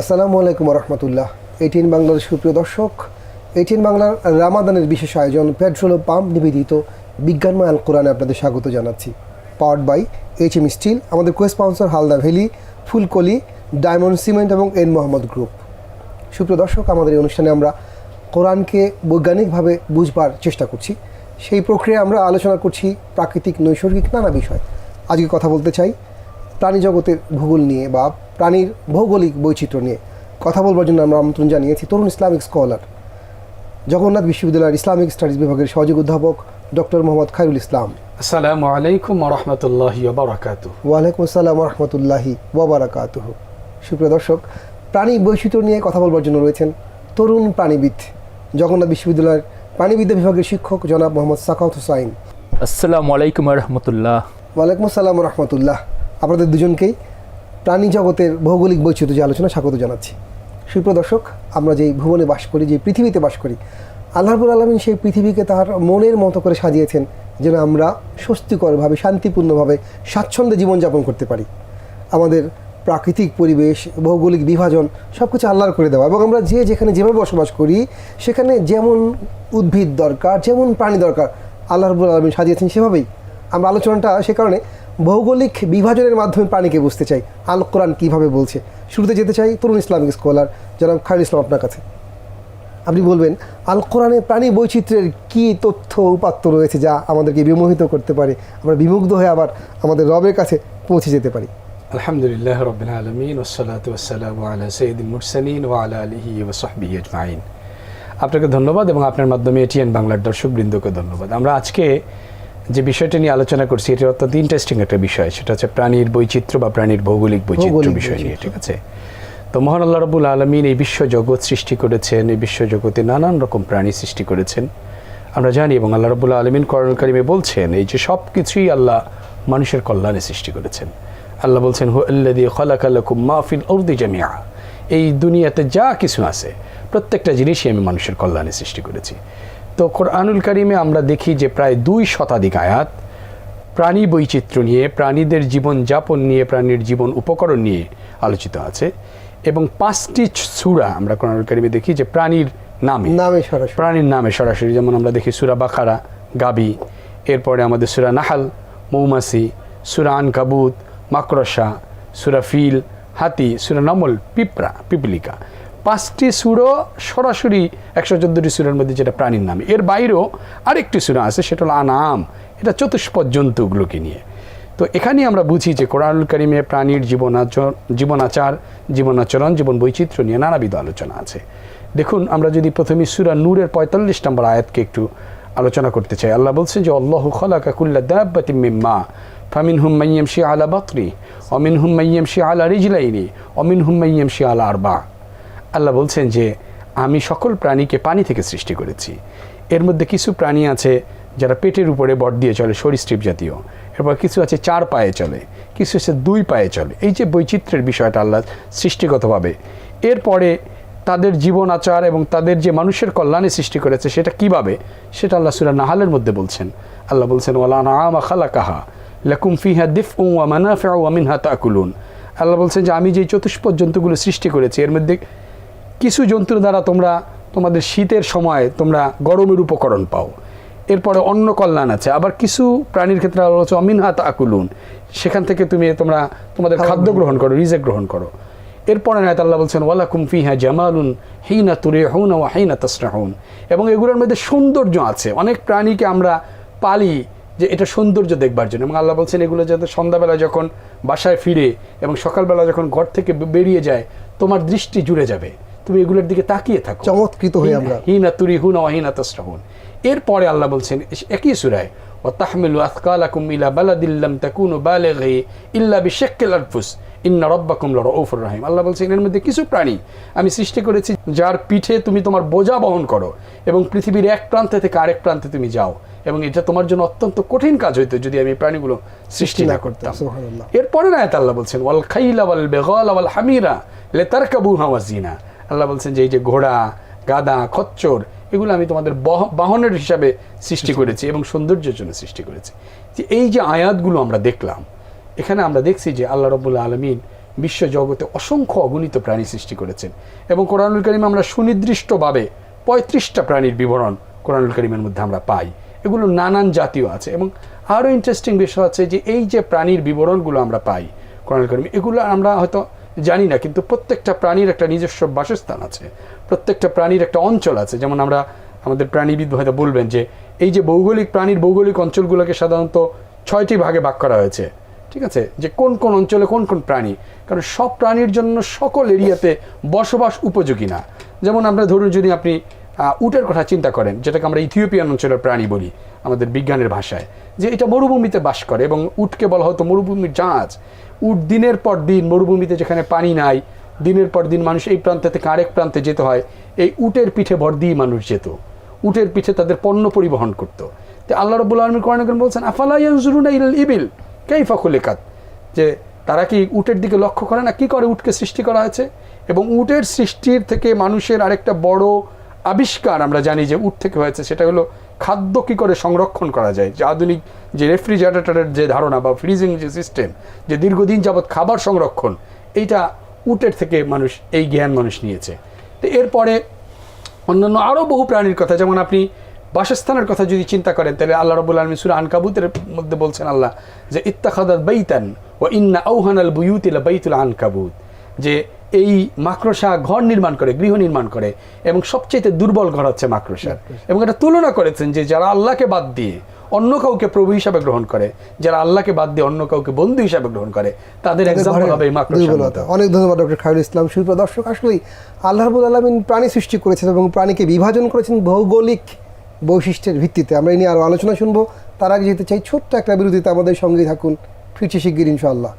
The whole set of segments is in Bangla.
আসসালামু আলাইকুম রহমতুল্লাহ এইটিন বাংলার সুপ্রিয় দর্শক এইটিন বাংলার রামাদানের বিশেষ আয়োজন পেট্রোল ও পাম্প নিবেদিত বিজ্ঞানময় আল কোরআনে আপনাদের স্বাগত জানাচ্ছি। Powered by H M Steel আমাদের co sponsor Halda Valley, Fulkoli, Diamond Cement এবং এন মোহাম্মদ গ্রুপ। সুপ্রিয় দর্শক, আমাদের এই অনুষ্ঠানে আমরা কোরআনকে বৈজ্ঞানিকভাবে বুঝবার চেষ্টা করছি। সেই প্রক্রিয়ায় আমরা আলোচনা করছি প্রাকৃতিক নৈসর্গিক নানা বিষয়। আজকে কথা বলতে চাই প্রাণী জগতের ভূগোল নিয়ে বা প্রাণীর ভৌগোলিক বৈচিত্র্য নিয়ে কথা বলবার জন্য আমরা আমন্ত্রণ জানিয়েছি তরুণ ইসলামিক স্কলার জগন্নাথ বিশ্ববিদ্যালয়ের ইসলামিক স্টাডিজ বিভাগের সহযোগী অধ্যাপক ডক্টর মোহাম্মদ খায়রুল ইসলাম। আসসালামু আলাইকুম রহমতুল্লাহ ওয়ালাইকুম আসসালাম রহমতুল্লাহি ওবরাকাতুহ সুপ্রিয় দর্শক প্রাণী বৈচিত্র্য নিয়ে কথা বলবার জন্য রয়েছেন তরুণ প্রাণীবিদ জগন্নাথ বিশ্ববিদ্যালয়ের প্রাণীবিদ্যা বিভাগের শিক্ষক জনাব মোহাম্মদ সাকাউত হুসাইন। আসসালামু আলাইকুম রহমতুল্লাহ। ওয়ালাইকুম আসসালাম রহমতুল্লাহ। আপনাদের দুজনকেই প্রাণী জগতের ভৌগোলিক বৈচিত্র্য যে আলোচনা, স্বাগত জানাচ্ছি। সুপ্রিয় দর্শক, আমরা যেই ভুবনে বাস করি যে পৃথিবীতে বাস করি আল্লাহবুল আলমিন সেই পৃথিবীকে তার মনের মতো করে সাজিয়েছেন যেন আমরা স্বস্তিকরভাবে, শান্তিপূর্ণভাবে, স্বাচ্ছন্দ্যে জীবনযাপন করতে পারি। আমাদের প্রাকৃতিক পরিবেশ, ভৌগোলিক বিভাজন সব কিছু আল্লাহর করে দেওয়া এবং আমরা যে যেখানে যেভাবে বসবাস করি, সেখানে যেমন উদ্ভিদ দরকার, যেমন প্রাণী দরকার আল্লাহ রবুল সাজিয়েছেন সেভাবেই। আমরা আলোচনাটা সে কারণে ভৌগোলিক বিভাজনের মাধ্যমে প্রাণীকে বুঝতে চাই। আল কোরআন কীভাবে বলছে? শুরুতে যেতে চাই তরুণ ইসলামিক স্কলার জনাব খায়রুল ইসলাম আপনার কাছে। আপনি বলবেন, আল কোরআনে প্রাণী বৈচিত্র্যের কী তথ্য উপাত্ত রয়েছে যা আমাদেরকে বিমোহিত করতে পারে? আমরা বিমুগ্ধ হয়ে আবার আমাদের রবের কাছে পৌঁছে যেতে পারি। আলহামদুলিল্লাহ রবিল আলমিন ওসলাত ওসালাম আলা সঈদ মুরসালিন ও আলা আলহি ওসহবি আজমাইন। আপনাকে ধন্যবাদ এবং আপনার মাধ্যমে এটিএন বাংলার দর্শকবৃন্দকে ধন্যবাদ। আমরা আজকে যে বিষয়টা নিয়ে আলোচনা করছি এটি অত্যন্ত ইন্টারেস্টিং একটা বিষয়। সেটা হচ্ছে প্রাণীর বৈচিত্র্য বা প্রাণীর ভৌগোলিক বৈচিত্র্য বিষয় নিয়ে ঠিক আছে? তো মহান আল্লাহ রবুল আলমিন এই বিশ্ব জগৎ সৃষ্টি করেছেন এই বিশ্ব জগতে নানান রকম প্রাণী সৃষ্টি করেছেন। আমরা জানি এবং আল্লাহ রবুল্লা আলমিন করণ কারিমে বলছেন এই যে সব কিছুই আল্লাহ মানুষের কল্যাণে সৃষ্টি করেছেন। আল্লাহ বলছেন হু আল্লাদি খলাকাল্লাকুম মাহফিল উর্দি জামিয়া এই দুনিয়াতে যা কিছু আছে প্রত্যেকটা জিনিসই আমি মানুষের কল্যাণে সৃষ্টি করেছি। তো কোরআনুল কারিমে আমরা দেখি যে প্রায় দুই শতাধিক আয়াত প্রাণী বৈচিত্র্য নিয়ে প্রাণীদের জীবন যাপন নিয়ে প্রাণীর জীবন উপকরণ নিয়ে আলোচিত আছে এবং পাঁচটি সুরা আমরা কোরআনুল কারিমে দেখি যে প্রাণীর নামে। নামে সরাসরি। প্রাণীর নামে সরাসরি। যেমন আমরা দেখি সুরা বাখারা গাবি এরপরে আমাদের সুরা নাহাল মৌমাছি সুরা আনকাবুত মাকড়সা সুরা ফিল হাতি সুরা নমল পিঁপড়া পিপলিকা। পাঁচটি সুরো সরাসরি একশো চোদ্দোটি সুরের মধ্যে যেটা প্রাণীর নাম। এর বাইরেও আরেকটি সুরা আছে, সেটা হলো আনাম। এটা চতুষ্পদ জন্তুগুলোকে নিয়ে। তো এখানেই আমরা বুঝি যে কোরআনুল করিমে প্রাণীর জীবনাচর জীবনাচার, জীবনাচরণ, জীবন বৈচিত্র্য নিয়ে নানাবিধ আলোচনা আছে। দেখুন, আমরা যদি প্রথমে সুরা নূরের পঁয়তাল্লিশ নম্বর আয়াতকে একটু আলোচনা করতে চাই। আল্লাহ বলছেন যে, আল্লাহ খলাকা কুল্লা দাব্বাতি মিম্মা ফামিন হুম মাইয়াম শি আলা বাকরি অমিন হুম মাইয়াম শি আলা রিজলাইনি অমিন হুম মাইয়াম শি আলা আরবা। আল্লাহ বলছেন যে, আমি সকল প্রাণীকে পানি থেকে সৃষ্টি করেছি। এর মধ্যে কিছু প্রাণী আছে যারা পেটের উপরে বট দিয়ে চলে, সরীসৃপ জাতীয়। এরপর কিছু আছে চার পায়ে চলে, কিছু আছে দুই পায়ে চলে। এই যে বৈচিত্র্যের বিষয়টা আল্লাহ সৃষ্টিগতভাবে। এরপরে তাদের জীবন আচার এবং তাদের যে মানুষের কল্যাণে সৃষ্টি করেছে, সেটা কীভাবে? সেটা আল্লাহ সুরা নাহালের মধ্যে বলছেন। আল্লাহ বলছেন ওয়ালানা আমা খালা কাহা লাকুম ফিহা দিফ উ মানাফা ওয়ামিনহা আকুলুন আল্লাহ বলছেন যে, আমি যে চতুষ্পদ জন্তুগুলো সৃষ্টি করেছি, এর মধ্যে কিছু জন্তুর দ্বারা তোমরা তোমাদের শীতের সময় তোমরা গরমের উপকরণ পাও। এরপরে অন্য কল্যাণ আছে। আবার কিছু প্রাণীর ক্ষেত্রে আল্লাহ বলছে অমিনহাত আকুলুন সেখান থেকে তুমি তোমরা তোমাদের খাদ্য গ্রহণ করো রিজেক গ্রহণ করো। এরপরে নায়ত আল্লাহ বলছেন ওয়ালা কুমফি হ্যাঁ জামালুন হিনা তুরে হউন ও হাইনা তসরাহুন এবং এগুলোর মধ্যে সৌন্দর্য আছে। অনেক প্রাণীকে আমরা পালি যে এটা সৌন্দর্য দেখবার জন্য। এবং আল্লাহ বলছেন এগুলো যাতে সন্ধ্যাবেলা যখন বাসায় ফিরে এবং সকালবেলা যখন ঘর থেকে বেরিয়ে যায় তোমার দৃষ্টি জুড়ে যাবে। তুমি এগুলোর দিকে তাকিয়ে থাকো। চমৎকৃত হই আমরা। হিনা তুরি হুন ওয়াহিনা তসরাহুন। এরপরে আল্লাহ বলছেন একই সুরায় ও তাহমিলু আতকালাকুম ইলা বালাদিল্লাম তাকুনু বালেগহি ইল্লা বিশেক্কেল আরফুস ইন্না রব্বাকুম লরউফুর রহিম। আল্লাহ বলছেন এর মধ্যে কিছু প্রাণী আমি সৃষ্টি করেছি যার পিঠে তুমি তোমার বোঝা বহন করো এবং পৃথিবীর এক প্রান্তে থেকে আরেক প্রান্তে তুমি যাও এবং এটা তোমার জন্য অত্যন্ত কঠিন কাজ হইতো যদি আমি প্রাণীগুলো সৃষ্টি না করতাম। এরপরে না আল্লাহ বলছেন ওয়াল খাইলা ওয়াল বেগাল ওয়াল হামিরা লেতারকাবু হাওয়াজিনা আল্লাহ বলছেন যে এই যে ঘোড়া গাদা খচ্চর এগুলো আমি তোমাদের বহ- বাহনের হিসাবে সৃষ্টি করেছি এবং সৌন্দর্যের জন্য সৃষ্টি করেছি। যে এই যে আয়াতগুলো আমরা দেখলাম এখানে আমরা দেখছি যে আল্লাহ রবুল্লা আলমিন বিশ্ব জগতে অসংখ্য অগণিত প্রাণী সৃষ্টি করেছেন এবং কোরআনুল করিম আমরা সুনির্দিষ্টভাবে পঁয়ত্রিশটা প্রাণীর বিবরণ কোরআনুল করিমের মধ্যে আমরা পাই। এগুলো নানান জাতীয় আছে এবং আরও ইন্টারেস্টিং বিষয় আছে যে এই যে প্রাণীর বিবরণগুলো আমরা পাই কোরআনুল করিম এগুলো আমরা হয়তো জানি না, কিন্তু প্রত্যেকটা প্রাণীর একটা নিজস্ব বাসস্থান আছে। প্রত্যেকটা প্রাণীর একটা অঞ্চল আছে। যেমন আমরা আমাদের প্রাণীবিদ হয়তো বলবেন যে, এই যে ভৌগোলিক প্রাণীর ভৌগোলিক অঞ্চলগুলোকে সাধারণত ছয়টি ভাগে ভাগ করা হয়েছে। ঠিক আছে? যে কোন কোন অঞ্চলে কোন কোন প্রাণী? কারণ সব প্রাণীর জন্য সকল এরিয়াতে বসবাস উপযোগী না। যেমন আমরা ধরুন যদি আপনি উটের কথা চিন্তা করেন, যেটাকে আমরা ইথিওপিয়ান অঞ্চলের প্রাণী বলি আমাদের বিজ্ঞানের ভাষায়, যে এটা মরুভূমিতে বাস করে এবং উটকে বলা হতো মরুভূমির জাহাজ। উট দিনের পর দিন মরুভূমিতে যেখানে পানি নাই, দিনের পর দিন মানুষ এই প্রান্ত থেকে আরেক প্রান্তে যেতে হয়, এই উটের পিঠে ভর দিয়ে মানুষ যেত। উটের পিঠে তাদের পণ্য পরিবহন করত। তো আল্লাহ রবুল্লা আলমীর কোরআন বলছেন, আফালা ইয়ানজুরুনা ইলাল ইবিল? কাইফা খুলিকাত? যে তারা কি উটের দিকে লক্ষ্য করে না? কি করে উটকে সৃষ্টি করা হয়েছে? এবং উটের সৃষ্টির থেকে মানুষের আরেকটা বড় আবিষ্কার আমরা জানি যে উট থেকে হয়েছে, সেটা হলো খাদ্য কি করে সংরক্ষণ করা যায়? যে আধুনিক যে রেফ্রিজারেটরের যে ধারণা বা ফ্রিজিং যে সিস্টেম যে দীর্ঘদিন যাবৎ খাবার সংরক্ষণ, এইটা উটের থেকে মানুষ, এই জ্ঞান মানুষ নিয়েছে। তো এরপরে অন্যান্য আরও বহু প্রাণীর কথা, যেমন আপনি বাসস্থানের কথা যদি চিন্তা করেন, তাহলে আল্লাহ রবুল আলমী সুরা আনকাবুতের মধ্যে বলছেন আল্লাহ যে ইত্তাখাদাত বৈতান ও ইন্না আউহান আল বুয়ুতিলা বাইতুল আনকাবুত যে এই মাকড়সা ঘর নির্মাণ করে গৃহ নির্মাণ করে এবং সবচেয়ে দুর্বল ঘর হচ্ছে মাকড়সার এবং এটা তুলনা করেছেন যে যারা আল্লাহকে বাদ দিয়ে অন্য কাউকে প্রভু হিসাবে গ্রহণ করে যারা আল্লাহকে বাদ দিয়ে অন্য কাউকে বন্ধু হিসাবে গ্রহণ করে তাদের এক্সাম্পল হবে। অনেক ধন্যবাদ ডক্টর খায়রুল ইসলাম। শিল্প দর্শক আসলেই আল্লাহ রবুল আলমিন প্রাণী সৃষ্টি করেছেন এবং প্রাণীকে বিভাজন করেছেন ভৌগোলিক বৈশিষ্ট্যের ভিত্তিতে। আমরা এই নিয়ে আরও আলোচনা শুনব। তার আগে যেতে চাই ছোট্ট একটা বিরতিতে আমাদের সঙ্গেই থাকুন। ফিরছি শিগগির ইনশাআল্লাহ।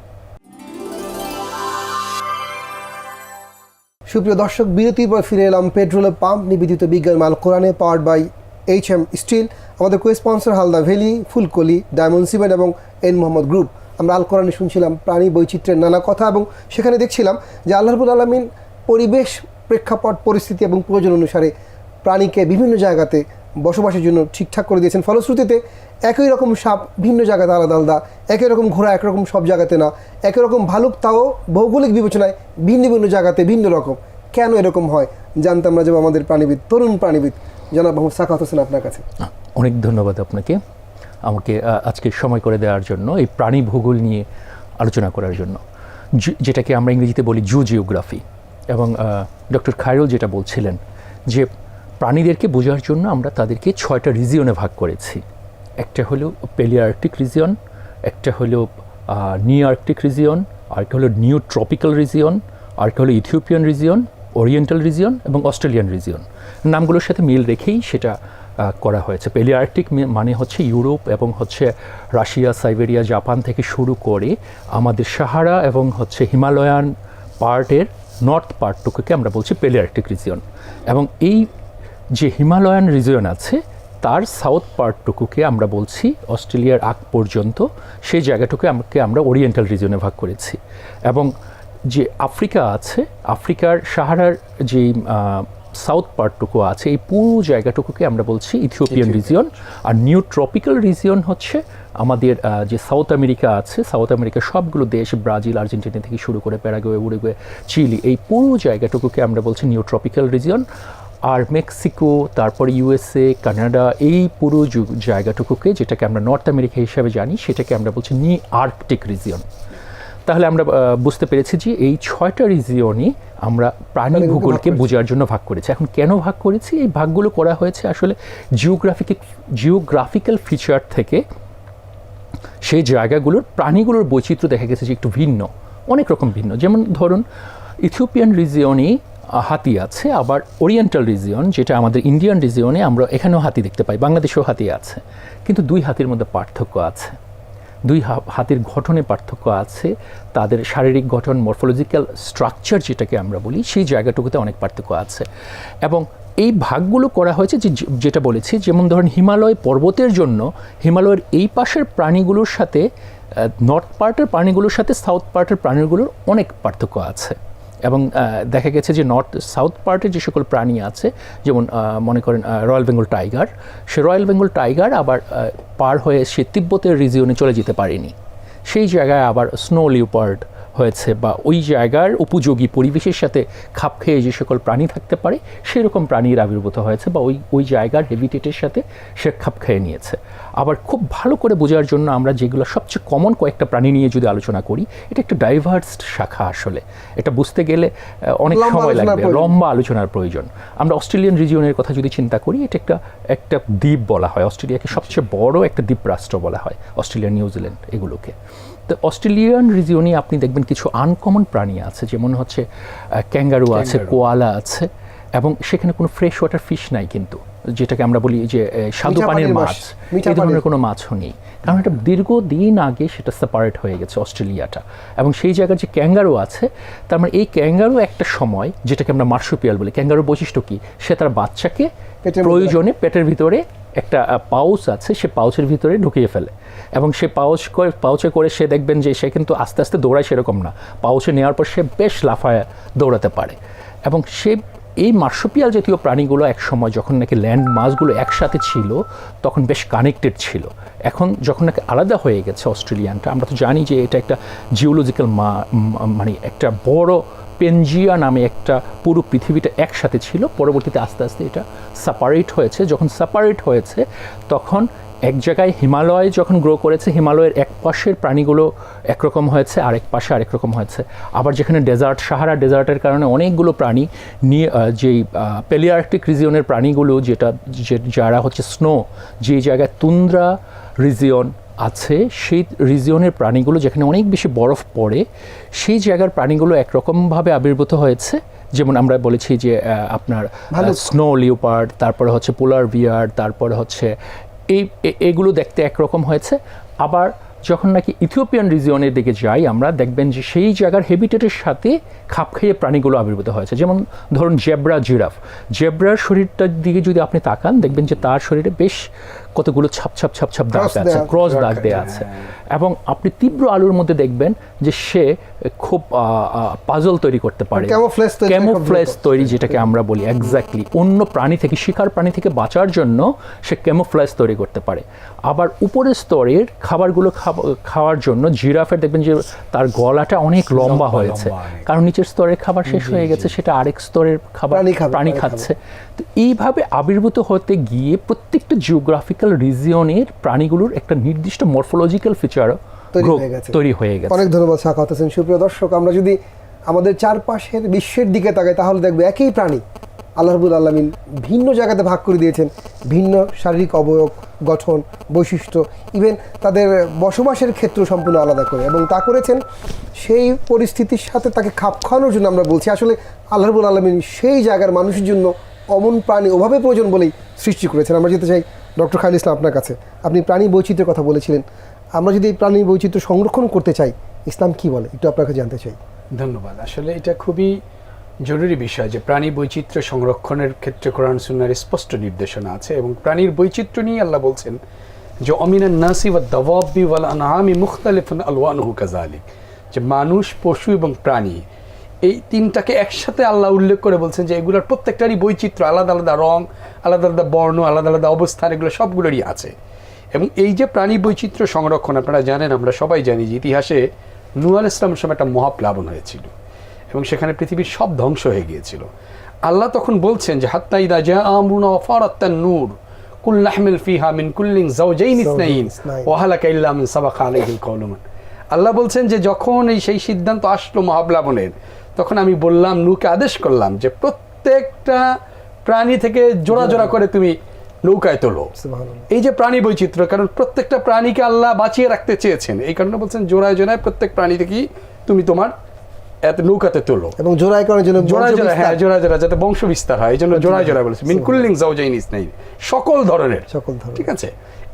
সুপ্রিয় দর্শক, বিরতির পর ফিরে এলাম পেট্রোলের পাম্প নিবেদিত বিজ্ঞান মাল কোরআনে powered by H M Steel আমাদের co sponsor Halda Valley, Fulkoli, Diamond Cement এবং এন মোহাম্মদ গ্রুপ। আমরা আল কোরআনে শুনছিলাম প্রাণী বৈচিত্র্যের নানা কথা এবং সেখানে দেখছিলাম যে আল্লাহবুল আলমিন পরিবেশ প্রেক্ষাপট, পরিস্থিতি এবং প্রয়োজন অনুসারে প্রাণীকে বিভিন্ন জায়গাতে বসবাসের জন্য ঠিকঠাক করে দিয়েছেন। ফলশ্রুতিতে একই রকম সাপ ভিন্ন জায়গাতে আলাদা আলাদা, একই রকম ঘোড়া একরকম সব জায়গাতে না, একই রকম ভালুক তাও ভৌগোলিক বিবেচনায় ভিন্ন ভিন্ন জায়গাতে ভিন্ন রকম। কেন এরকম হয়? জানতাম না যে আমাদের প্রাণীবিদ, তরুণ প্রাণীবিদ, জনাব মোহাম্মদ সাকাত হোসেন আপনার কাছে। অনেক ধন্যবাদ আপনাকে, আমাকে আজকে সময় করে দেওয়ার জন্য এই প্রাণী ভূগোল নিয়ে আলোচনা করার জন্য। যেটাকে আমরা ইংরেজিতে বলি জু জিওগ্রাফি এবং ডক্টর খায়রুল যেটা বলছিলেন যে প্রাণীদেরকে বোঝার জন্য আমরা তাদেরকে ছয়টা রিজিয়নে ভাগ করেছি। একটা হলো পেলিয়ার্কটিক রিজিয়ন একটা হলো নিউ আর্কটিক রিজিয়ন আরেকটা হলো নিউ ট্রপিক্যাল রিজিয়ন আরেকটা হলো ইথিওপিয়ান রিজিয়ন ওরিয়েন্টাল রিজিয়ন এবং অস্ট্রেলিয়ান রিজিয়ন নামগুলোর সাথে মিল রেখেই সেটা করা হয়েছে। পেলিয়ার্কটিক মানে হচ্ছে ইউরোপ এবং হচ্ছে রাশিয়া, সাইবেরিয়া, জাপান থেকে শুরু করে আমাদের সাহারা এবং হচ্ছে হিমালয়ান পার্টের নর্থ পার্টটুকুকে আমরা বলছি পেলিয়ার্কটিক রিজিয়ন এবং এই যে হিমালয়ান রিজিয়ন আছে তার সাউথ পার্টটুকুকে আমরা বলছি অস্ট্রেলিয়ার আগ পর্যন্ত সেই জায়গাটুকু আমাকে আমরা ওরিয়েন্টাল রিজিয়নে ভাগ করেছি। এবং যে আফ্রিকা আছে আফ্রিকার সাহারার যে সাউথ পার্টটুকু আছে এই পুরো জায়গাটুকুকে আমরা বলছি ইথিওপিয়ান রিজিয়ন আর নিউ ট্রপিক্যাল রিজিয়ন হচ্ছে আমাদের যে সাউথ আমেরিকা আছে সাউথ আমেরিকার সবগুলো দেশ ব্রাজিল আর্জেন্টিনা থেকে শুরু করে প্যারাগুয়ে উরুগুয়ে চিলি এই পুরো জায়গাটুকুকে আমরা বলছি নিউ ট্রপিক্যাল রিজিয়ন আর মেক্সিকো তারপরে ইউএসএ কানাডা এই পুরো জায়গাটুকুকে যেটাকে আমরা নর্থ আমেরিকা হিসাবে জানি সেটাকে আমরা বলছি নি আর্কটিক রিজিয়ন। তাহলে আমরা বুঝতে পেরেছি যে এই ছয়টা রিজিয়নই আমরা প্রাণী ভূগোলকে বোঝার জন্য ভাগ করেছি। এখন কেন ভাগ করেছি? এই ভাগগুলো করা হয়েছে আসলে জিওগ্রাফিক জিওগ্রাফিক্যাল ফিচার থেকে সেই জায়গাগুলোর প্রাণীগুলোর বৈচিত্র্য দেখা গেছে যে একটু ভিন্ন অনেক রকম ভিন্ন। যেমন ধরুন ইথিওপিয়ান রিজিয়নে হাতি আছে, আবার ওরিয়েন্টাল রিজিয়ন যেটা আমাদের ইন্ডিয়ান রিজিয়নে আমরা এখানেও হাতি দেখতে পাই, বাংলাদেশেও হাতি আছে, কিন্তু দুই হাতির মধ্যে পার্থক্য আছে। দুই হাতির গঠনে পার্থক্য আছে, তাদের শারীরিক গঠন মরফোলজিক্যাল স্ট্রাকচার যেটাকে আমরা বলি, সেই জায়গাটুকুতে অনেক পার্থক্য আছে। এবং এই ভাগগুলো করা হয়েছে যে যেটা বলেছি, যেমন ধরেন হিমালয় পর্বতের জন্য, হিমালয়ের এই পাশের প্রাণীগুলোর সাথে নর্থ পার্টের প্রাণীগুলোর সাথে সাউথ পার্টের প্রাণীগুলোর অনেক পার্থক্য আছে। এবং দেখা গেছে যে নর্থ, সাউথ পার্টের যে সকল প্রাণী আছে, যেমন মনে করেন রয়্যাল বেঙ্গল টাইগার, সে রয়্যাল বেঙ্গল টাইগার আবার পার হয়ে সে তিব্বতের রিজিয়নে চলে যেতে পারেনি। সেই জায়গায় আবার স্নো লিওপার্ড হয়েছে বা ওই জায়গার উপযোগী পরিবেশের সাথে খাপ খেয়ে যে সকল প্রাণী থাকতে পারে সেরকম প্রাণীর আবির্ভূত হয়েছে বা ওই ওই জায়গার হেবিটেটের সাথে সে খাপ খেয়ে নিয়েছে। আবার খুব ভালো করে বোঝার জন্য আমরা যেগুলো সবচেয়ে কমন কয়েকটা প্রাণী নিয়ে যদি আলোচনা করি এটা একটা ডাইভার্স শাখা আসলে। এটা বুঝতে গেলে অনেক সময় লাগবে লম্বা আলোচনার প্রয়োজন। আমরা অস্ট্রেলিয়ান রিজিয়নের কথা যদি চিন্তা করি এটা একটা একটা দ্বীপ বলা হয়। অস্ট্রেলিয়াকে সবচেয়ে বড় একটা দ্বীপ রাষ্ট্র বলা হয় অস্ট্রেলিয়া নিউজিল্যান্ড এগুলোকে। তো অস্ট্রেলিয়ান রিজিয়নে আপনি দেখবেন কিছু আনকমন প্রাণী আছে যেমন হচ্ছে ক্যাঙ্গারু আছে। কোয়ালা আছে এবং সেখানে কোনো ফ্রেশ ওয়াটার ফিশ নাই কিন্তু যেটাকে আমরা বলি যে স্বাদু পানির মাছ এই ধরনের কোনো মাছও নেই কারণ এটা দীর্ঘদিন আগে সেটা সেপারেট হয়ে গেছে অস্ট্রেলিয়াটা। এবং সেই জায়গার যে ক্যাঙ্গারু আছে তার মানে এই ক্যাঙ্গারু একটা সময় যেটাকে আমরা মার্সুপিয়াল বলি। ক্যাঙ্গারুর বৈশিষ্ট্য কী? সে তার বাচ্চাকে প্রয়োজনে পেটের ভিতরে একটা পাউচ আছে সে পাউচের ভিতরে ঢুকিয়ে ফেলে। এবং সে পাউচ করে পাউচে করে সে দেখবেন যে সে কিন্তু আস্তে আস্তে দৌড়ায় সেরকম না। পাউচে নেওয়ার পর সে বেশ লাফায় দৌড়াতে পারে। এবং সে এই মার্সুপিয়াল জাতীয় প্রাণীগুলো এক সময় যখন নাকি ল্যান্ড মাছগুলো একসাথে ছিল, তখন বেশ কানেক্টেড ছিল। এখন যখন নাকি আলাদা হয়ে গেছে অস্ট্রেলিয়ানটা, আমরা তো জানি যে এটা একটা জিওলজিক্যাল মা মানে একটা বড় পেনজিয়া নামে একটা পুরো পৃথিবীটা একসাথে ছিল। পরবর্তীতে আস্তে আস্তে এটা সেপারেট হয়েছে। যখন সেপারেট হয়েছে, তখন এক জায়গায় হিমালয় যখন গ্রো করেছে হিমালয়ের এক পাশের প্রাণীগুলো একরকম হয়েছে আরেক পাশে আরেক রকম হয়েছে। আবার যেখানে ডেজার্ট সাহারা ডেজার্টের কারণে অনেকগুলো প্রাণী নিয়ে যেই পেলিয়ার্কটিক রিজিয়নের প্রাণীগুলো যেটা যে- যারা হচ্ছে স্নো যে জায়গায় তুন্দ্রা রিজিয়ন আছে সেই রিজিয়নের প্রাণীগুলো যেখানে অনেক বেশি বরফ পড়ে সেই জায়গার প্রাণীগুলো একরকমভাবে আবির্ভূত হয়েছে। যেমন আমরা বলেছি যে আপনার স্নো লিওপার্ড তারপরে হচ্ছে পোলার বিয়ার তারপরে হচ্ছে এই এগুলো দেখতে একরকম হয়েছে। আবার যখন নাকি ইথিওপিয়ান রিজিয়নের দিকে যাই, আমরা দেখবেন যে সেই জায়গার হেবিটেটের সাথে খাপ খেয়ে প্রাণীগুলো আবির্ভূত হয়েছে। যেমন ধরুন জেব্রা জিরাফ। জেব্রার শরীরটার দিকে যদি আপনি তাকান, দেখবেন যে তার শরীরে বেশ কতগুলো ছাপ ছাপ ছাপ ছাপ দাগ আছে ক্রস দাগ দেয়া আছে। এবং আপনি তীব্র আলুর মধ্যে দেখবেন যে সে খুব পাজল তৈরি করতে পারে। তৈরি ক্যামোফ্লেজ দ্রুত। তৈরি যেটাকে আমরা বলি এক্স্যাক্টলি অন্য প্রাণী থেকে শিকার প্রাণী থেকে বাঁচার জন্য সে ক্যামোফ্লেজ তৈরি করতে পারে। আবার উপরের স্তরের খাবারগুলো খাব- খাওয়ার জন্য জিরাফের দেখবেন যে তার গলাটা অনেক লম্বা হয়েছে। কারণ নিচের স্তরের খাবার শেষ হয়ে গেছে সেটা আরেক স্তরের খাবার প্রাণী খাচ্ছে। তো এইভাবে আবির্ভূত হতে গিয়ে প্রত্যেকটা জিওগ্রাফিক্যাল রিজিয়নের প্রাণীগুলোর একটা নির্দিষ্ট মরফোলজিক্যাল ফিচার তৈরি হয়ে গেছে। অনেক ধন্যবাদ সাখাওয়াত হোসেন। সুপ্রিয় দর্শক আমরা যদি আমাদের চারপাশের বিশ্বের দিকে তাকাই তাহলে দেখব একই প্রাণী আল্লাহ রবুল আলমিন ভিন্ন জায়গাতে ভাগ করে দিয়েছেন। ভিন্ন শারীরিক অবয়ব গঠন বৈশিষ্ট্য ইভেন তাদের বসবাসের ক্ষেত্র সম্পূর্ণ আলাদা করে এবং তা করেছেন সেই পরিস্থিতির সাথে তাকে খাপ খাওয়ানোর জন্য আমরা বলছি। আসলে আল্লাহ রবুল আলমিন সেই জায়গার মানুষের জন্য অমন প্রাণী ওভাবে প্রয়োজন বলেই সৃষ্টি করেছেন। আমরা যেতে চাই ডক্টর খালিল ইসলাম আপনার কাছে। আপনি প্রাণী বৈচিত্র্যের কথা বলেছিলেন। আমরা যদি প্রাণী বৈচিত্র্য সংরক্ষণ করতে চাই, ইসলাম কি বলে? একটু আপনাকে জানতে চাই। ধন্যবাদ। আসলে এটা খুবই জরুরি বিষয় যে প্রাণী বৈচিত্র্য সংরক্ষণের ক্ষেত্রে কোরআন সুন্নার স্পষ্ট নির্দেশনা আছে এবং প্রাণীর বৈচিত্র্য নিয়ে আল্লাহ বলছেন যে, অমিনান নাসি ওয়া দাওয়াবি ওয়াল আনআমি মুখতালিফুন আলওয়ানুহু কাযালিক। যে মানুষ, পশু এবং প্রাণী এই তিনটাকে একসাথে আল্লাহ উল্লেখ করে বলছেন যে এগুলোর প্রত্যেকটারই বৈচিত্র্য আলাদা আলাদা রং আলাদা আলাদা বর্ণ আলাদা আলাদা অবস্থান এগুলো সবগুলোরই আছে। এবং এই যে প্রাণী বৈচিত্র্য সংরক্ষণ আপনারা জানেন আমরা সবাই জানি যে ইতিহাসে নুয়াল ইসলামের সময় একটা মহাপ্লাবন হয়েছিল এবং সেখানে পৃথিবীর সব ধ্বংস হয়ে গিয়েছিল। আল্লাহ তখন বলছেন যে হাত্তা ইদা জা আমরুনা ওয়াফারাত্তান নূর কুল নাহমিল ফিহা মিন কুল্লিন যাওজাইন ইসনাইন ইসনাইন। ওয়া ইল্লা মিন সাবাকা আলাইহিল কওলুমান আল্লাহ বলছেন যে যখন এই সেই সিদ্ধান্ত আসলো মহাপ্লাবনের তখন আমি বললাম নূকে আদেশ করলাম যে প্রত্যেকটা প্রাণী থেকে জোড়া জোড়া করে তুমি নৌকায় তোলো। এই যে প্রাণী বৈচিত্র্য কারণ প্রত্যেকটা প্রাণীকে আল্লাহ বাঁচিয়ে রাখতে চেয়েছেন। এই কারণে বলছেন জোড়ায় জোড়ায় প্রত্যেক প্রাণী থেকেই তুমি তোমার এত নৌকাতে তোলো। এবং জোড়ায় করার জন্য জোড়ায় হ্যাঁ জোড়া জোড়া যাতে বংশ বিস্তার হয়। এই জন্য জোড়ায় জোড়ায় বলেছে। মিন কুল্লিং জাওজাইন ইসনাইন। সকল ধরনের। সকল ধরনের। ঠিক আছে?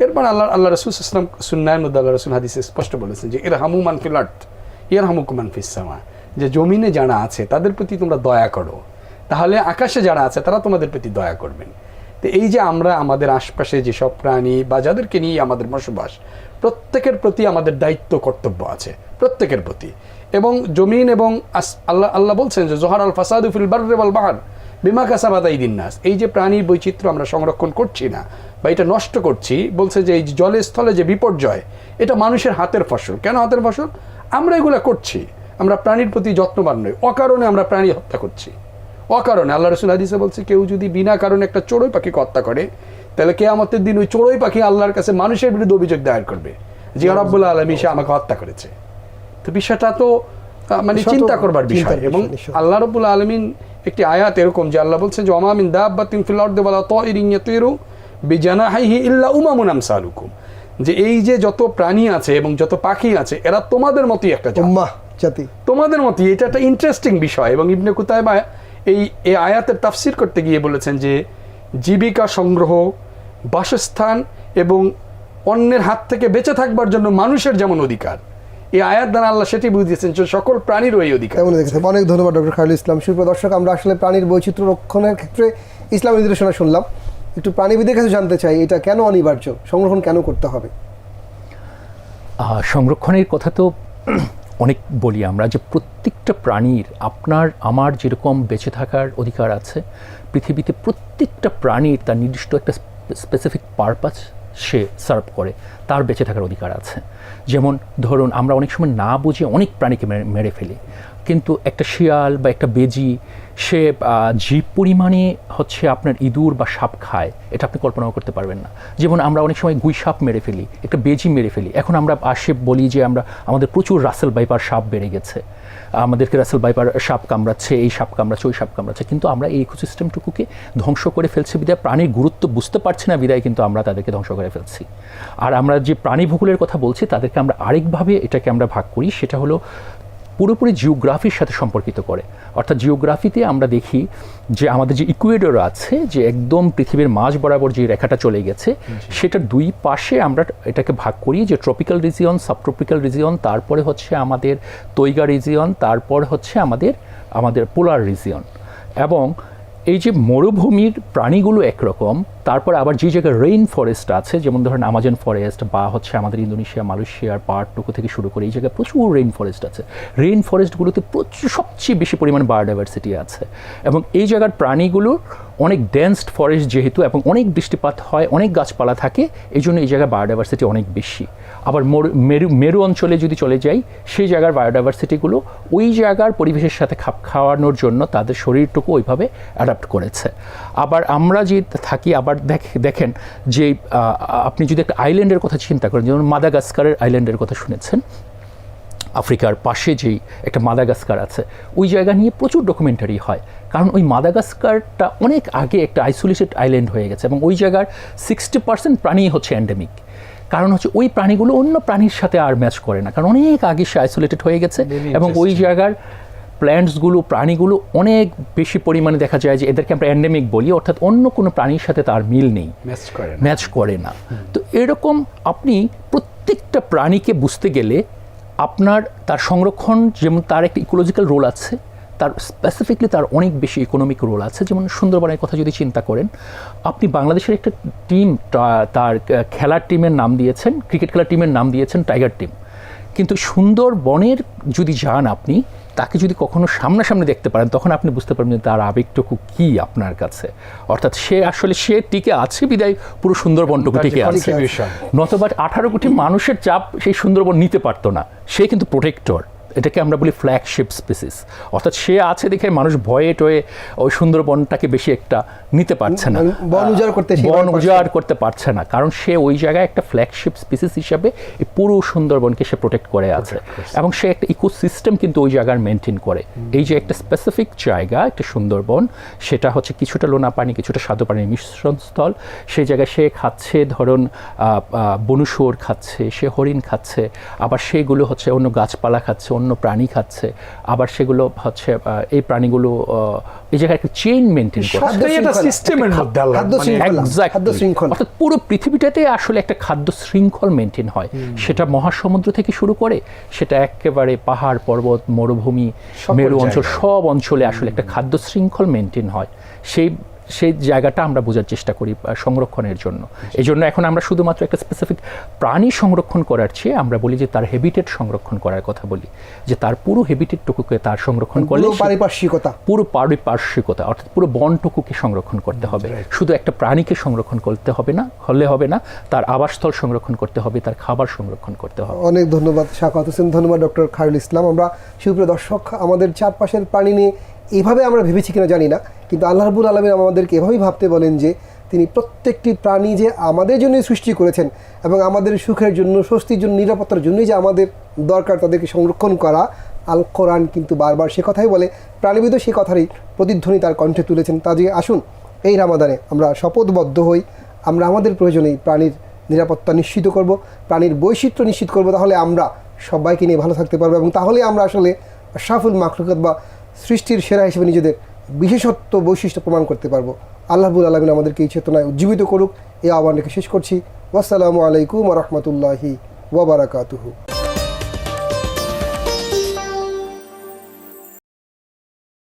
এরপর আল্লাহ আল্লাহ রসুল ইসলাম মধ্যে আল্লাহ রসুল হাদিসে স্পষ্ট বলেছেন যে এর হামু মান ফিল আর্থ এর হামুক মান ফিস সামা। যে জমিনে যারা আছে, তাদের প্রতি তোমরা দয়া করো। তাহলে আকাশে যারা আছে, তারা তোমাদের প্রতি দয়া করবেন। তো এই যে আমরা আমাদের আশপাশে যেসব প্রাণী বা যাদেরকে নিয়ে আমাদের বসবাস, প্রত্যেকের প্রতি আমাদের দায়িত্ব, কর্তব্য আছে, প্রত্যেকের প্রতি। এবং জমিন এবং আল্লাহ আল্লাহ বলছেন যে জোহার আল ফাসাদু ফিল বাররে ওয়াল বাহার বিমা কাসাবাদাই দিন্নাস এই যে প্রাণীর বৈচিত্র্য আমরা সংরক্ষণ করছি না, বা এটা নষ্ট করছি, বলছে যে এই জলে স্থলে যে বিপর্যয়, এটা মানুষের হাতের ফসল। কেন হাতের ফসল? আমরা এগুলো করছি। আমরা প্রাণীর প্রতি যত্নবান নই। অকারণে আমরা প্রাণী হত্যা করছি। অকারণে আল্লাহ রসুল হাদিসে বলছে কেউ যদি বিনা কারণে একটা চড়ুই পাখিকে হত্যা করে তাহলে কেয়ামতের দিন ওই চড়ুই পাখি আল্লাহর কাছে মানুষের বিরুদ্ধে অভিযোগ দায়ের করবে যে রব্বুল আলমী সে আমাকে হত্যা করেছে। তো বিষয়টা তো মানে চিন্তা করবার বিষয়। এবং আল্লাহ রব্বুল আলমিন একটি আয়াত এরকম যে আল্লাহ বলছেন যে অমামিন দাব্বাতিন ফিল আরদি ওয়ালা তাইরিন ইয়াতিরু বিজানাহিহি ইল্লা উমামুন আমসালুকুম। যে এই যে যত প্রাণী আছে এবং যত পাখি আছে এরা তোমাদের মতোই একটা জাত। জাতি। তোমাদের মতোই এটা একটা ইন্টারেস্টিং বিষয় এবং ইবনে কুতাইবা এই এই আয়াতের তাফসির করতে গিয়ে বলেছেন যে জীবিকা সংগ্রহ বাসস্থান এবং অন্যের হাত থেকে বেঁচে থাকবার জন্য মানুষের যেমন অধিকার। এই আয়াত দ্বারা আল্লাহ সেটি বুঝিয়েছেন যে সকল প্রাণীরও এই অধিকার কেমন দেখেছে অনেক ধন্যবাদ ডক্টর খায়রুল ইসলাম। সুপ্রিয় দর্শক আমরা আসলে প্রাণীর বৈচিত্র্য রক্ষণের ক্ষেত্রে ইসলামী নির্দেশনা শুনলাম। একটু প্রাণীবিদের কাছে জানতে চাই এটা কেন অনিবার্য? সংরক্ষণ কেন করতে হবে? সংরক্ষণের কথা তো অনেক বলি আমরা যে প্রত্যেকটা প্রাণীর আপনার, আমার যেরকম বেঁচে থাকার অধিকার আছে, পৃথিবীতে প্রত্যেকটা প্রাণীর তার নির্দিষ্ট একটা স্পেসিফিক পারপাস সে সার্ভ করে, তার বেঁচে থাকার অধিকার আছে। যেমন ধরুন, আমরা অনেক সময় না বুঝে অনেক প্রাণীকে মেরে- ফেলি। কিন্তু একটা শিয়াল বা একটা বেজি, সে যে পরিমাণে হচ্ছে আপনার ইঁদুর বা সাপ খায়, এটা আপনি কল্পনাও করতে পারবেন না। যেমন আমরা অনেক সময় গুই সাপ মেরে ফেলি, একটা বেজি মেরে ফেলি। এখন আমরা আসে বলি যে আমরা, আমাদের প্রচুর রাসেল বাইপার সাপ বেড়ে গেছে। আমাদেরকে রাসেল বাইপার সাপ কামড়াচ্ছে, এই সাপ কামড়াচ্ছে, ওই সাপ কামড়াচ্ছে, কিন্তু আমরা এই ইকোসিস্টেমটুকুকে ধ্বংস করে ফেলছি বিদায় প্রাণীর গুরুত্ব বুঝতে পারছি না বিদায় কিন্তু আমরা তাদেরকে ধ্বংস করে ফেলছি। আর আমরা যে প্রাণী ভূগোলের কথা বলছি, তাদেরকে আমরা আরেকভাবে এটাকে আমরা ভাগ করি, সেটা হলো পুরোপুরি জিওগ্রাফির সাথে সম্পর্কিত করে। অর্থাৎ জিওগ্রাফিতে আমরা দেখি যে আমাদের যে ইকুয়েডর আছে যে একদম পৃথিবীর মাঝ বরাবর যে রেখাটা চলে গেছে সেটার দুই পাশে আমরা এটাকে ভাগ করি যে ট্রপিক্যাল রিজিয়ন সাবট্রপিক্যাল রিজিয়ন তারপরে হচ্ছে আমাদের তৈগা রিজিয়ন তারপর হচ্ছে আমাদের আমাদের পোলার রিজিয়ন এবং এই যে মরুভূমির প্রাণীগুলো একরকম, তারপর আবার যে জায়গায় রেইন ফরেস্ট আছে, যেমন ধরেন আমাজন ফরেস্ট বা হচ্ছে আমাদের ইন্দোনেশিয়া মালয়েশিয়ার পাহাড়টুকু থেকে শুরু করে এই জায়গায় প্রচুর রেইন ফরেস্ট আছে। রেইন ফরেস্টগুলোতে প্রচুর, সবচেয়ে বেশি পরিমাণ বায়োডাইভার্সিটি আছে। এবং এই জায়গার প্রাণীগুলোর অনেক ডেন্সড ফরেস্ট যেহেতু, এবং অনেক বৃষ্টিপাত হয়, অনেক গাছপালা থাকে, এই জন্য এই জায়গায় বায়োডাইভার্সিটি অনেক বেশি। আবার মরু- মেরু অঞ্চলে যদি চলে যাই, সেই জায়গার বায়োডাইভার্সিটিগুলো ওই জায়গার পরিবেশের সাথে খাপ খাওয়ানোর জন্য তাদের শরীরটুকু ওইভাবে অ্যাডাপ্ট করেছে। আবার আমরা যে থাকি, আবার দেখ- দেখেন যে আপনি যদি একটা আইল্যান্ডের কথা চিন্তা করেন, যেমন মাদাগাস্কারের আইল্যান্ডের কথা শুনেছেন, আফ্রিকার পাশে যেই একটা মাদাগাস্কার আছে, ওই জায়গা নিয়ে প্রচুর ডকুমেন্টারি হয়। কারণ ওই মাদাগাস্কারটা অনেক আগে একটা আইসোলেটেড আইল্যান্ড হয়ে গেছে এবং ওই জায়গার সিক্সটি পার্সেন্ট প্রাণী হচ্ছে অ্যান্ডেমিক কারণ হচ্ছে ওই প্রাণীগুলো অন্য প্রাণীর সাথে আর ম্যাচ করে না। কারণ অনেক আগে সে আইসোলেটেড হয়ে গেছে এবং ওই জায়গার প্ল্যান্টসগুলো প্রাণীগুলো অনেক বেশি পরিমাণে দেখা যায় যে এদেরকে আমরা অ্যান্ডেমিক বলি অর্থাৎ অন্য কোনো প্রাণীর সাথে তার মিল নেই। ম্যাচ করে না। ম্যাচ করে না। তো এরকম আপনি প্রত্যেকটা প্রাণীকে বুঝতে গেলে আপনার তার সংরক্ষণ যেমন তার একটা ইকোলজিক্যাল রোল আছে তার স্পেসিফিকলি তার অনেক বেশি ইকোনমিক রোল আছে। যেমন সুন্দরবনের কথা যদি চিন্তা করেন আপনি বাংলাদেশের একটা টিম তার খেলার টিমের নাম দিয়েছেন ক্রিকেট খেলার টিমের নাম দিয়েছেন টাইগার টিম কিন্তু সুন্দরবনের যদি যান আপনি তাকে যদি কখনো সামনাসামনি দেখতে পারেন তখন আপনি বুঝতে পারবেন যে তার আবেগটুকু কি আপনার কাছে। অর্থাৎ সে আসলে সে টিকে আছে বিদায় পুরো সুন্দরবনটুকু টিকে আছে। নতবা আঠারো কোটি মানুষের চাপ সেই সুন্দরবন নিতে পারতো না। সে কিন্তু প্রোটেক্টর এটাকে আমরা বলি ফ্ল্যাগশিপ স্পিসিস অর্থাৎ সে আছে দেখে মানুষ ভয়ে টয়ে ওই সুন্দরবনটাকে বেশি একটা নিতে পারছে না। বন উজাড় করতে বন উজাড় করতে পারছে না। কারণ সে ওই জায়গায় একটা ফ্ল্যাগশিপ স্পিসিস হিসাবে এই পুরো সুন্দরবনকে সে প্রোটেক্ট করে আছে। এবং সে একটা ইকোসিস্টেম কিন্তু ওই জায়গার মেনটেন করে। এই যে একটা স্পেসিফিক জায়গা একটা সুন্দরবন সেটা হচ্ছে কিছুটা লোনা পানি কিছুটা স্বাদু পানির মিশ্রণ স্থল। সেই জায়গায় সে খাচ্ছে ধরুন বনুশুয়োর খাচ্ছে সে হরিণ খাচ্ছে আবার সেগুলো হচ্ছে অন্য গাছপালা খাচ্ছে অন্য প্রাণী খাচ্ছে আবার সেগুলো হচ্ছে এই প্রাণীগুলো এই জায়গায় একটা চেইন মেনটেন করে। একটা সিস্টেমের মধ্যে আল্লাহ। খাদ্য মানে শৃঙ্খলা, খাদ্য শৃঙ্খলা অর্থাৎ পুরো পৃথিবীটাতে আসলে একটা খাদ্য শৃঙ্খল মেনটেন হয় সেটা মহাসমুদ্র থেকে শুরু করে সেটা একেবারে পাহাড় পর্বত মরুভূমি মেরু অঞ্চল সব অঞ্চলে আসলে একটা খাদ্য শৃঙ্খল মেনটেন হয়। সেই সেই জায়গাটা আমরা বোঝার চেষ্টা করি সংরক্ষণের জন্য। এই জন্য এখন আমরা শুধুমাত্র একটা স্পেসিফিক প্রাণী সংরক্ষণ করার চেয়ে আমরা বলি যে তার হেবিটেট সংরক্ষণ করার কথা বলি। যে তার পুরো হেবিটেটটুকুকে তার সংরক্ষণ করলে পারিপার্শ্বিকতা। পুরো পারিপার্শ্বিকতা অর্থাৎ পুরো বনটুকুকে সংরক্ষণ করতে হবে। শুধু একটা প্রাণীকে সংরক্ষণ করতে হবে না হলে হবে না তার আবাসস্থল সংরক্ষণ করতে হবে তার খাবার সংরক্ষণ করতে হবে। অনেক ধন্যবাদ শাকাত হোসেন। ধন্যবাদ ডক্টর খায়রুল ইসলাম। আমরা সুপ্রিয় দর্শক আমাদের চারপাশের প্রাণী নিয়ে এইভাবে আমরা ভেবেছি কিনা জানি না, কিন্তু আল্লাহ রাবুল আলমী আমাদেরকে এভাবেই ভাবতে বলেন যে, তিনি প্রত্যেকটি প্রাণী যে আমাদের জন্যই সৃষ্টি করেছেন এবং আমাদের সুখের জন্য, স্বস্তির জন্য, নিরাপত্তার জন্যই যে আমাদের দরকার তাদেরকে সংরক্ষণ করা আল কোরআন কিন্তু বারবার সে কথাই বলে প্রাণীবিদও সে কথারই প্রতিধ্বনি তার কণ্ঠে তুলেছেন। তা যে আসুন, এই রামাদানে আমরা শপথবদ্ধ হই, আমরা আমাদের প্রয়োজনেই প্রাণীর নিরাপত্তা নিশ্চিত করব, প্রাণীর বৈচিত্র্য নিশ্চিত করব, তাহলে আমরা সবাইকে নিয়ে ভালো থাকতে পারব এবং তাহলে আমরা আসলে সাফুল মাখলুকাত বা সৃষ্টির সেরা হিসেবে নিজেদের বিশেষত্ব বৈশিষ্ট্য প্রমাণ করতে পারব। আল্লাহবুল আলমিন আমাদেরকে এই চেতনায় উজ্জীবিত করুক। এই আহ্বান রেখে শেষ করছি। আসসালামু আলাইকুম রহমতুল্লাহি ওবরাকাতুহু